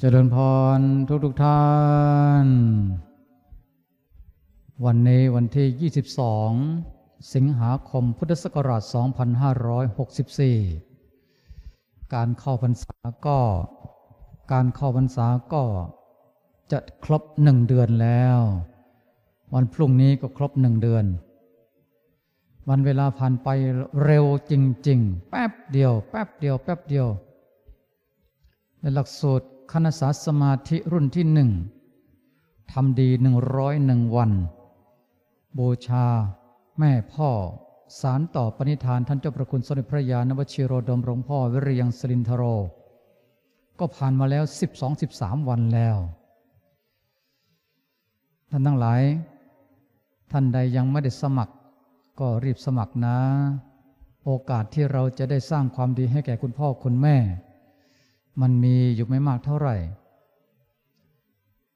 เจริญพรทุกทุกท่าน วันนี้วันที่ 22 สิงหาคมพุทธศักราช 2564 การเข้าพรรษาก็ การเข้าพรรษาก็จะครบหนึ่งเดือนแล้ว วันพรุ่งนี้ก็ครบหนึ่งเดือน วันเวลาผ่านไปเร็วจริง ๆ แป๊บเดียว แป๊บเดียว แป๊บเดียวในหลักสูตร คณะสาสมาธิรุ่นที่หนึ่งทำดีหนึ่งร้อยหนึ่งวัน บูชา แม่พ่อ สารต่อปณิธานท่านเจ้าประคุณสมเด็จพระยาณวชิโรดมหลวงพ่อวิริยังสลินทโร ก็ผ่านมาแล้ว12-13 วันแล้ว ท่านทั้งหลาย ท่านใดยังไม่ได้สมัคร ก็รีบสมัครนะ โอกาสที่เราจะได้สร้างความดีให้แก่คุณพ่อคุณแม่ มันมีอยู่ไม่มากเท่าไหร่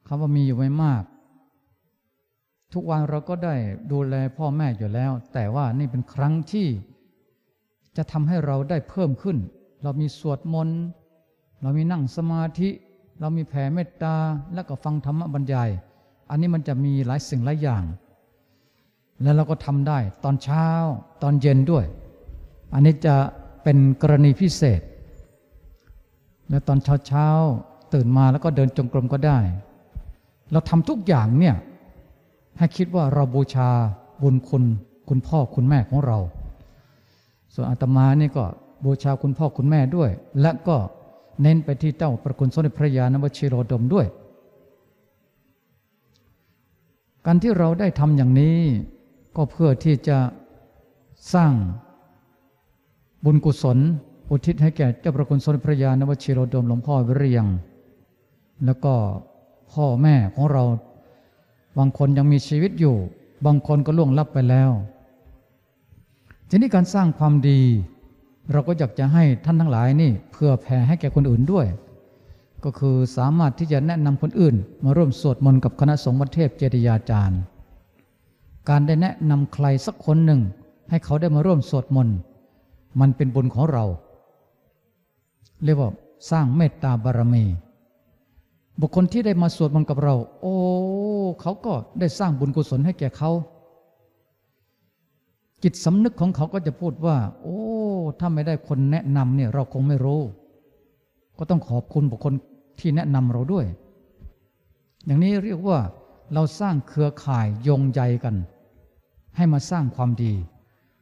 คำว่ามีอยู่ไม่มาก ทุกวันเราก็ได้ดูแลพ่อแม่อยู่แล้ว แต่ว่านี่เป็นครั้งที่ จะทำให้เราได้เพิ่มขึ้น เรามีสวดมนต์เรามีนั่งสมาธิ เรามีแผ่เมตตาแล้วก็ฟังธรรมบรรยาย อันนี้มันจะมีหลายสิ่งหลายอย่าง แล้วเราก็ทำได้ตอนเช้าตอนเย็นด้วย อันนี้จะเป็นกรณีพิเศษ แล้วตอนเช้าเช้าตื่นมาแล้วก็เดินจงกรมก็ได้ เราทำทุกอย่างเนี่ยให้คิดว่าเราบูชาบุญคุณคุณพ่อคุณแม่ของเรา ส่วนอาตมานี่ก็บูชาคุณพ่อคุณแม่ด้วย และก็เน้นไปที่เจ้าประคุณสมเด็จพระยาณวชิโรดมด้วย การที่เราได้ทำอย่างนี้ก็เพื่อที่จะสร้างบุญกุศล อุทิศให้แก่เจ้าประคุณสมเด็จพระยาณวชิโรดมหลวงพ่อวิริยังแล้วก็พ่อแม่ของเรา บางคนยังมีชีวิตอยู่ บางคนก็ล่วงลับไปแล้ว ทีนี้การสร้างความดี เราก็อยากจะให้ท่านทั้งหลายนี่เพื่อแผ่ให้แก่คนอื่นด้วย ก็คือสามารถที่จะแนะนำคนอื่น มาร่วมสวดมนต์กับคณะสงฆ์วัดเทพเจดียาจารย์ การได้แนะนำใครสักคนหนึ่ง ให้เขาได้มาร่วมสวดมนต์มันเป็นบุญของเรา เรียกว่าสร้างเมตตาบารมี บุคคลที่ได้มาสวดมนต์กับเรา โอ้เขาก็ได้สร้างบุญกุศลให้แก่เขา จิตสำนึกของเขาก็จะพูดว่า โอ้ถ้าไม่ได้คนแนะนำเนี่ยเราคงไม่รู้ ก็ต้องขอบคุณบุคคลที่แนะนำเราด้วย อย่างนี้เรียกว่าเราสร้างเครือข่ายโยงใยกัน ให้มาสร้างความดี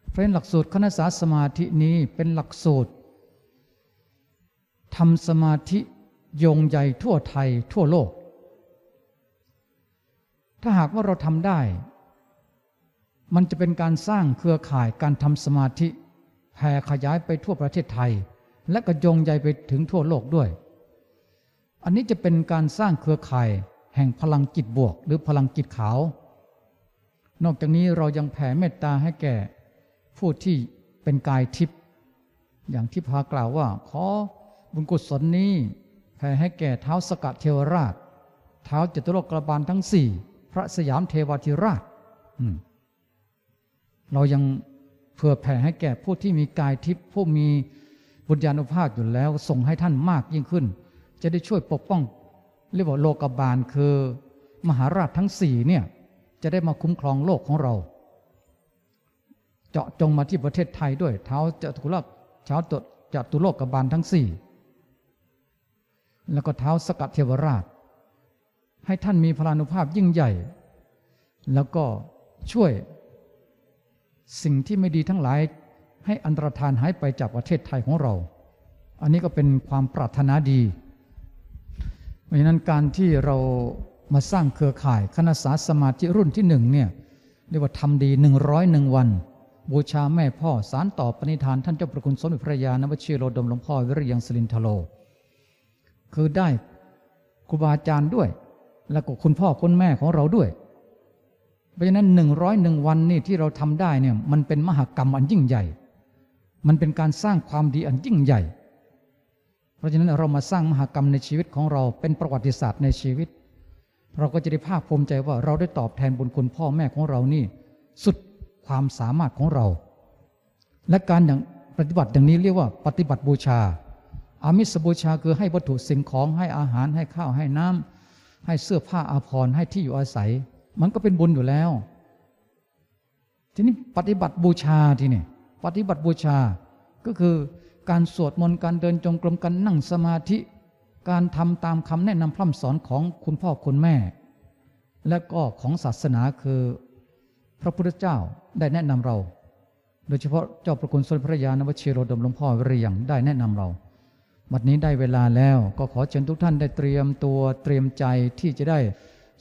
เพราะฉะนั้นหลักสูตรคณะสาสมาธินี้เป็นหลักสูตร ทำสมาธิโยงใยทั่วไทยทั่วโลก ถ้าหากว่าเราทำได้ มันจะเป็นการสร้างเครือข่ายการทำสมาธิแผ่ขยายไปทั่วประเทศไทย และก็โยงใยไปถึงทั่วโลกด้วย อันนี้จะเป็นการสร้างเครือข่ายแห่งพลังจิตบวก หรือพลังจิตขาวนอกจากนี้เรายังแผ่เมตตาให้แก่ผู้ที่เป็นกายทิพย์อย่างที่พากล่าวว่า ขอ บุญกุศลนี้แผ่ให้แก่เท้าสกัดเทวราช เท้าจตุโลกบาลทั้งสี่ พระสยามเทวาธิราช เรายังเพื่อแผ่ให้แก่ผู้ที่มีกายทิพย์ผู้มีบุญญาณุภาพอยู่แล้ว ส่งให้ท่านมากยิ่งขึ้น จะได้ช่วยปกป้อง เรียกว่าโลกบาลคือ มหาราชทั้งสี่เนี่ยจะได้มาคุ้มครองโลกของเรา เจาะจงมาที่ประเทศไทยด้วย เท้าจตุโลกเท้าตจตุโลกบาลทั้งสี่ แล้วก็เท้าสกัดเทวราช ให้ท่านมีพลานุภาพยิ่งใหญ่ แล้วก็ช่วยสิ่งที่ไม่ดีทั้งหลาย ให้อันตรธานหายไปจากประเทศไทยของเรา อันนี้ก็เป็นความปรารถนาดี เพราะฉะนั้นการที่เรามาสร้างเครือข่ายคณะสาสมาธิรุ่นที่หนึ่งเนี่ยเรียกว่าทำดีหนึ่งร้อยหนึ่งวัน บูชาแม่พ่อสารต่อปณิธานท่านเจ้าประคุณสมเด็จพระยาณวชิโรดมหลวงพ่อวิริยังสลินทโล คือได้ครูบาอาจารย์ด้วย แล้วก็คุณพ่อคุณแม่ของเราด้วย เพราะฉะนั้นหนึ่งร้อยหนึ่งวันนี่ที่เราทำได้เนี่ยมันเป็นมหากรรมอันยิ่งใหญ่ มันเป็นการสร้างความดีอันยิ่งใหญ่ เพราะฉะนั้นเรามาสร้างมหากรรมในชีวิตของเราเป็นประวัติศาสตร์ในชีวิต เราก็จะได้ภาคภูมิใจว่าเราได้ตอบแทนบุญคุณพ่อแม่ของเรานี่ สุดความสามารถของเรา และการอย่างปฏิบัติอย่างนี้เรียกว่าปฏิบัติบูชา อามิสบูชาคือให้วัตถุสิ่งของให้อาหารให้ข้าวให้น้ำให้เสื้อผ้าอาภรณ์ให้ที่อยู่อาศัย มันก็เป็นบุญอยู่แล้ว ทีนี้ปฏิบัติบูชาทีนี่ปฏิบัติบูชา ก็คือการสวดมนต์การเดินจงกรมการนั่งสมาธิ การทำตามคำแนะนำพร่ำสอนของคุณพ่อคุณแม่ และก็ของศาสนาคือ พระพุทธเจ้าได้แนะนำเรา โดยเฉพาะเจ้าประคุณสมเด็จพระยาณวชิโรดมหลวงพ่อวิริยังได้แนะนำเรา บัดนี้ได้เวลาแล้วก็ขอเชิญทุกท่านได้เตรียมตัวเตรียมใจที่จะได้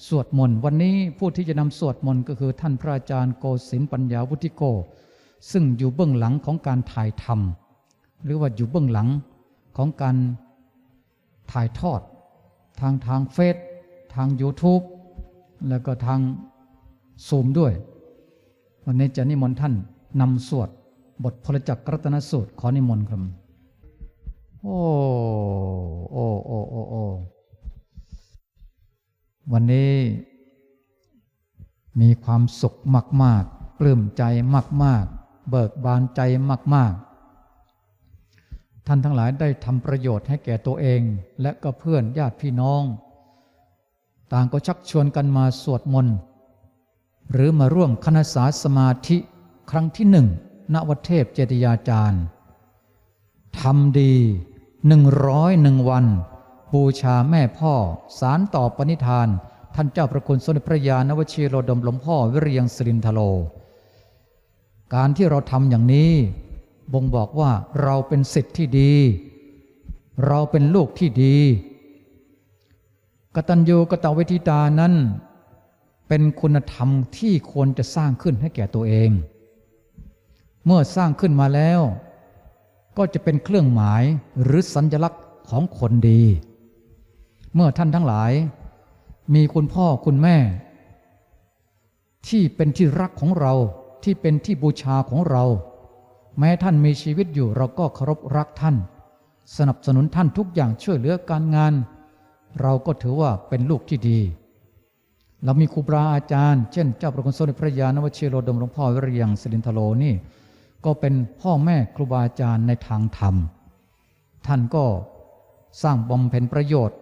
สวดมนต์วันนี้ผู้ที่จะนำสวดมนต์ก็คือท่านพระอาจารย์โกศินปัญญาวุฒิโก ซึ่งอยู่เบื้องหลังของการถ่ายทำหรือว่าอยู่เบื้องหลังของการถ่ายทอด ทางทางเฟซทาง YouTube แล้วก็ทางซูมด้วย วันนี้จะนิมนต์ท่านนำสวดบทพลจักรรัตนสูตรขอนิมนต์ครับ โอ้โอ้โอ้โอ้โอ้วันนี้มีความสุขมาก ๆ ปลื้มใจมาก ๆ เบิกบานใจมาก ๆ ท่านทั้งหลายได้ทำประโยชน์ให้แก่ตัวเอง และก็เพื่อนญาติพี่น้อง ต่างก็ชักชวนกันมาสวดมนต์ หรือมาร่วมคณะสาสมาธิครั้งที่หนึ่งณวัดเทพเจติยาจารย์ทำดี หนึ่งร้อยหนึ่งวัน บูชาแม่พ่อ สารต่อปณิธาน ท่านเจ้าประคุณสมเด็จพระยาณวชิโรดมหลวงพ่อวิริยังสิรินทโล การที่เราทำอย่างนี้บ่งบอกว่าเราเป็นสิทธิ์ที่ดี เราเป็นลูกที่ดีกตัญญูกตเวทิตานั้น เป็นคุณธรรมที่ควรจะสร้างขึ้นให้แก่ตัวเอง เมื่อสร้างขึ้นมาแล้ว ก็จะเป็นเครื่องหมายหรือสัญลักษณ์ของคนดี เมื่อท่านทั้งหลาย มีคุณพ่อคุณแม่ ที่เป็นที่รักของเราที่เป็นที่บูชาของเรา แม้ท่านมีชีวิตอยู่เราก็เคารพรักท่าน สนับสนุนท่านทุกอย่างช่วยเหลือการงาน เราก็ถือว่าเป็นลูกที่ดี เรามีครูบาอาจารย์ เช่น เจ้าประคุณสมเด็จพระยาณวชิโรดมหลวงพ่อวิริยังสิรินทโลนี่ ก็เป็นพ่อแม่ครูบาอาจารย์ในทางธรรม ท่านก็สร้างบำเพ็ญประโยชน์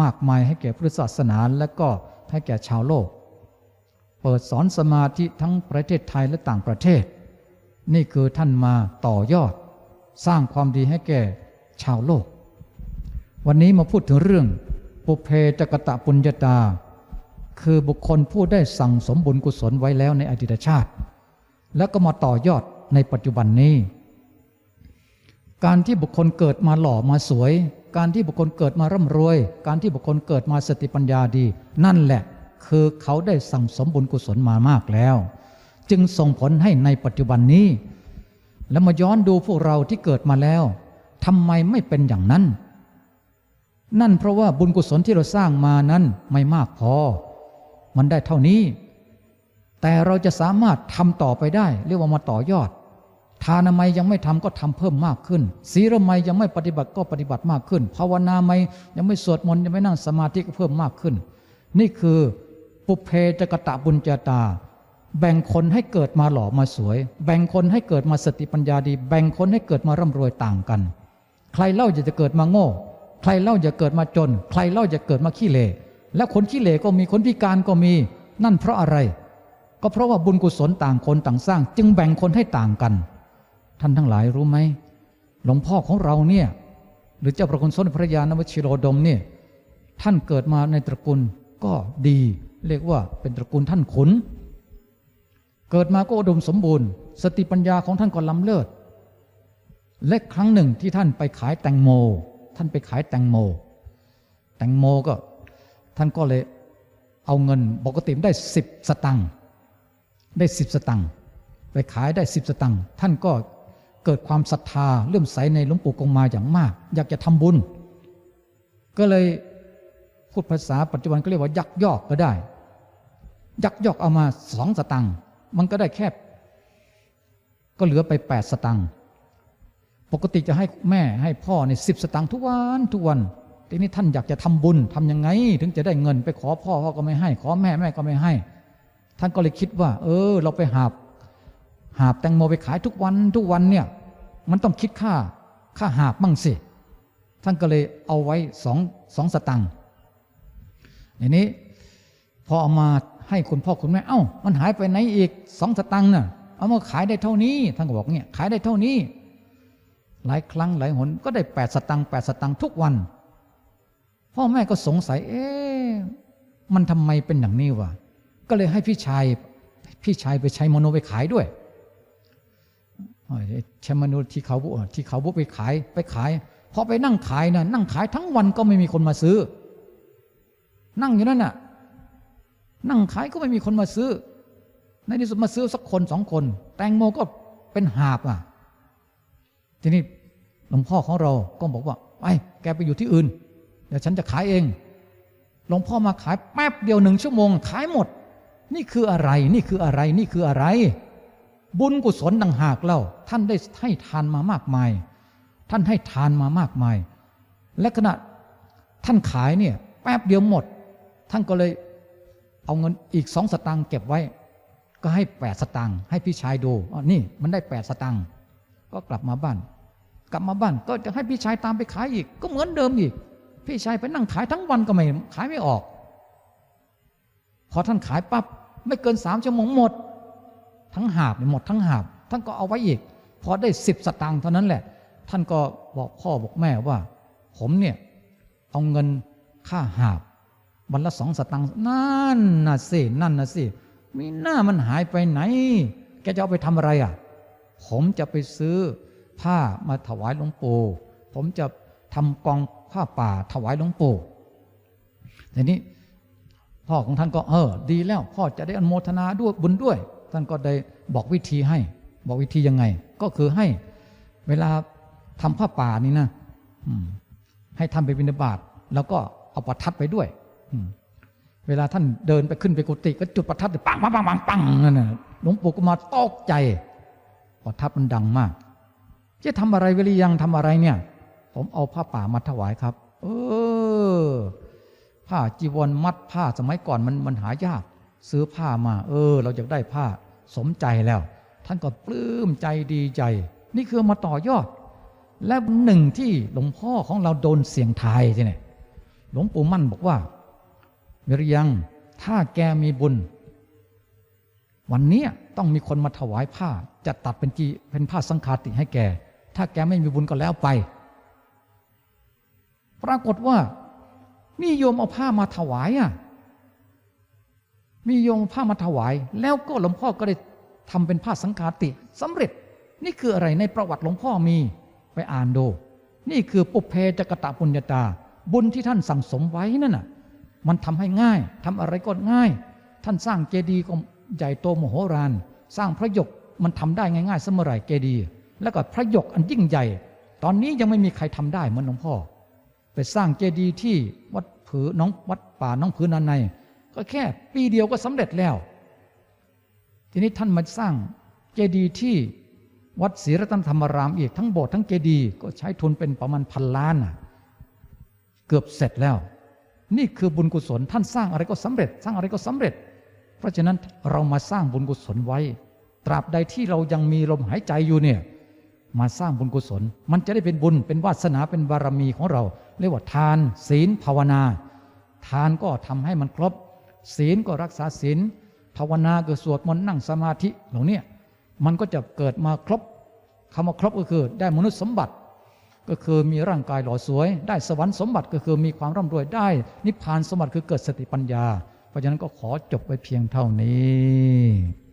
มากมายให้แก่พุทธศาสนาและก็ให้แก่ชาวโลก เปิดสอนสมาธิทั้งประเทศไทยและต่างประเทศ นี่คือท่านมาต่อยอด สร้างความดีให้แก่ชาวโลก วันนี้มาพูดถึงเรื่องปุเพจกตะปุญญาตา คือบุคคลผู้ได้สั่งสมบุญกุศลไว้แล้วในอดีตชาติ แล้วก็มาต่อยอด ในปัจจุบันนี้ การที่บุคคลเกิดมาหล่อมาสวย การที่บุคคลเกิดมาร่ำรวย การที่บุคคลเกิดมาสติปัญญาดี นั่นแหละคือเขาได้สั่งสมบุญกุศลมามากแล้ว จึงส่งผลให้ในปัจจุบันนี้ แล้วมาย้อนดูพวกเราที่เกิดมาแล้วทำไมไม่เป็นอย่างนั้น นั่นเพราะว่าบุญกุศลที่เราสร้างมานั้นไม่มากพอ มันได้เท่านี้ แต่เราจะสามารถทำต่อไปได้ เรียกว่ามาต่อยอด ทานามัยยังไม่ทำก็ทำเพิ่มมากขึ้น ศีลไมยยังไม่ปฏิบัติก็ปฏิบัติมากขึ้น ภาวนาไมยยังไม่สวดมนต์ยังไม่นั่งสมาธิก็เพิ่มมากขึ้น นี่คือปุเพจกตะบุญจตา แบ่งคนให้เกิดมาหล่อมาสวย แบ่งคนให้เกิดมาสติปัญญาดี แบ่งคนให้เกิดมาร่ำรวยต่างกัน ใครเล่าอยากจะเกิดมาโง่ ใครเล่าอยากเกิดมาจน ใครเล่าอยากเกิดมาขี้เลและคนขี้เลก็มีคนพิการก็มี นั่นเพราะอะไร ก็เพราะว่าบุญกุศลต่างคนต่างสร้าง จึงแบ่งคนให้ต่างกัน ท่านทั้งหลายรู้ไหมหลวงพ่อของเราเนี่ยหรือเจ้าประคุณสมเด็จพระยาณวชิโรดมเนี่ยท่านเกิดมาในตระกูลก็ดี เรียกว่าเป็นตระกูลท่านขุน เกิดมาก็อุดมสมบูรณ์ สติปัญญาของท่านก็ล้ำเลิศและครั้งหนึ่งที่ท่านไปขายแตงโม ท่านไปขายแตงโม แตงโมก็ ท่านก็เลยเอาเงินปกติได้สิบสตังค์ได้สิบสตังค์ไปขายได้สิบสตังค์ท่านก็ เกิดความศรัทธาเลื่อมใสในหลวงปู่กงมาอย่างมาก อยากจะทำบุญ ก็เลยพูดภาษาปัจจุบันก็เรียกว่ายักยอกก็ได้ ยักยอกเอามาสองสตังค์มันก็ได้แค่ก็เหลือไปแปดสตังค์ปกติจะให้แม่ให้พ่อในสิบสตังค์ทุกวันทุกวันทีนี้ท่านอยากจะทำบุญทำยังไง ถึงจะได้เงินไปขอพ่อพ่อก็ไม่ให้ ขอแม่แม่ก็ไม่ให้ ท่านก็เลยคิดว่า เออ เราไปหาบหาบแตงโมไปขายทุกวันทุกวันเนี่ย มันต้องคิดค่าค่าหาบมั่งสิ ท่านก็เลยเอาไว้สองสองสตังค์ทีนี้พอเอามาให้คุณพ่อคุณแม่ เอ้า มันหายไปไหนอีกสองสตังค์น่ะ เอามาขายได้เท่านี้ ท่านก็บอกเนี่ยขายได้เท่านี้ หลายครั้งหลายหนก็ได้แปดสตังค์แปดสตังค์ทุกวัน พ่อแม่ก็สงสัย เอ๊ะมันทำไมเป็นอย่างนี้วะ ก็เลยให้พี่ชาย พี่ชายไปใช้โมโนไปขายด้วย ใช้โมโนที่เขาบุที่เขาบุไปขายไปขายพอไปนั่งขายนะนั่งขายทั้งวันก็ไม่มีคนมาซื้อ นั่งอยู่นั่นน่ะ นั่งขายก็ไม่มีคนมาซื้อ ในที่สุดมาซื้อสักคนสองคน แตงโมก็เป็นหาบอะ ทีนี้หลวงพ่อของเราก็บอกว่าไปแกไปอยู่ที่อื่น เดี๋ยวฉันจะขายเอง หลวงพ่อมาขายแป๊บเดียวหนึ่งชั่วโมง ขายหมด นี่คืออะไร นี่คืออะไร นี่คืออะไร บุญกุศลต่างหากเล่า ท่านได้ให้ทานมามากมาย ท่านให้ทานมามากมาย และขณะท่านขายเนี่ยแป๊บเดียวหมด ท่านก็เลยเอาเงินอีกสองสตางค์เก็บไว้ ก็ให้แปดสตางค์ให้พี่ชายดูอ๋อนี่มันได้แปดสตางค์ก็กลับมาบ้าน กลับมาบ้านก็จะให้พี่ชายตามไปขายอีก ก็เหมือนเดิมอีก พี่ชายไปนั่งขายทั้งวันก็ไม่ขายไม่ออก พอท่านขายปั๊บไม่เกินสามชั่วโมงหมด ทั้งหาบหมดทั้งหาบท่านก็เอาไว้อีกพอได้สิบสตางค์เท่านั้นแหละ ท่านก็บอกพ่อบอกแม่ว่า ผมเนี่ยเอาเงินค่าหาบวันละสองสตังค์นั่นน่ะสินั่นน่ะสิมีหน้ามันหายไปไหน แกจะเอาไปทำอะไรอะ ผมจะไปซื้อผ้ามาถวายหลวงปู่ผมจะทำกองผ้าป่าถวายหลวงปู่ทีนี้พ่อของท่านก็เออดีแล้ว พ่อจะได้อนโมทนาด้วยบุญด้วย ท่านก็ได้บอกวิธีให้ บอกวิธียังไง ก็คือให้เวลาทำผ้าป่านี่นะให้ทำไปบิณฑบาตแล้วก็เอาประทัดไปด้วยเวลาท่านเดินไปขึ้นไปกุฏิก็จุดประทัดปังปังปังปังปังนั่นน่ะหลวงปู่ก็มาตกใจ ประทัดมันดังมากจะทำอะไรเวลียังทำอะไรเนี่ย ผมเอาผ้าป่ามาถวายครับ เออผ้าจีวรมัดผ้าสมัยก่อนมันมันหายาก ซื้อผ้ามา เออ เราอยากได้ผ้าสมใจแล้ว ท่านก็ปลื้มใจดีใจ นี่คือมาต่อยอด และหนึ่งที่หลวงพ่อของเราโดนเสียงทายใช่ไหมหลวงปู่มั่นบอกว่าเวรยัง ถ้าแกมีบุญ วันนี้ต้องมีคนมาถวายผ้า จะตัดเป็นกีเป็นผ้าสังฆาติให้แก ถ้าแกไม่มีบุญก็แล้วไป ปรากฏว่ามีโยมเอาผ้ามาถวายอะ มีโยมผ้ามาถวาย แล้วก็หลวงพ่อก็ได้ทำเป็นผ้าสังฆาติสำเร็จ นี่คืออะไรในประวัติหลวงพ่อมีไปอ่านดู นี่คือปุเพจกตะปุญญาตา บุญที่ท่านสั่งสมไว้นั่นน่ะ มันทำให้ง่ายทำอะไรก็ง่าย ท่านสร้างเจดีย์ก็ใหญ่โตมโหฬารสร้างพระยกมันทำได้ง่ายๆเสมอไหร่เจดีย์แล้วก็พระยกอันยิ่งใหญ่ ตอนนี้ยังไม่มีใครทำได้เหมือนหลวงพ่อ ไปสร้างเจดีย์ที่วัดผือน้องวัดป่าน้องผือนันใน ก็แค่ปีเดียวก็สำเร็จแล้ว ทีนี้ท่านมาสร้างเจดีย์ที่วัดศรีรัตนธรรมรามอีกทั้งโบสถ์ทั้งเจดีย์ก็ใช้ทุนเป็นประมาณพันล้านน่ะเกือบเสร็จแล้ว นี่คือบุญกุศลท่านสร้างอะไรก็สำเร็จ สร้างอะไรก็สำเร็จ เพราะฉะนั้นเรามาสร้างบุญกุศลไว้ ตราบใดที่เรายังมีลมหายใจอยู่เนี่ยมาสร้างบุญกุศล มันจะได้เป็นบุญเป็นวาสนาเป็นบารมีของเรา เรียกว่าทาน ศีลภาวนา ทานก็ทำให้มันครบ ศีลก็รักษาศีลภาวนาก็สวดมนต์นั่งสมาธิเหล่านี้มันก็จะเกิดมาครบคำว่าครบก็คือได้มนุษย์สมบัติ ก็คือมีร่างกายหล่อสวย ได้สวรรค์สมบัติก็คือมีความร่ำรวยได้ นิพพานสมบัติคือเกิดสติปัญญา เพราะฉะนั้นก็ขอจบไปเพียงเท่านี้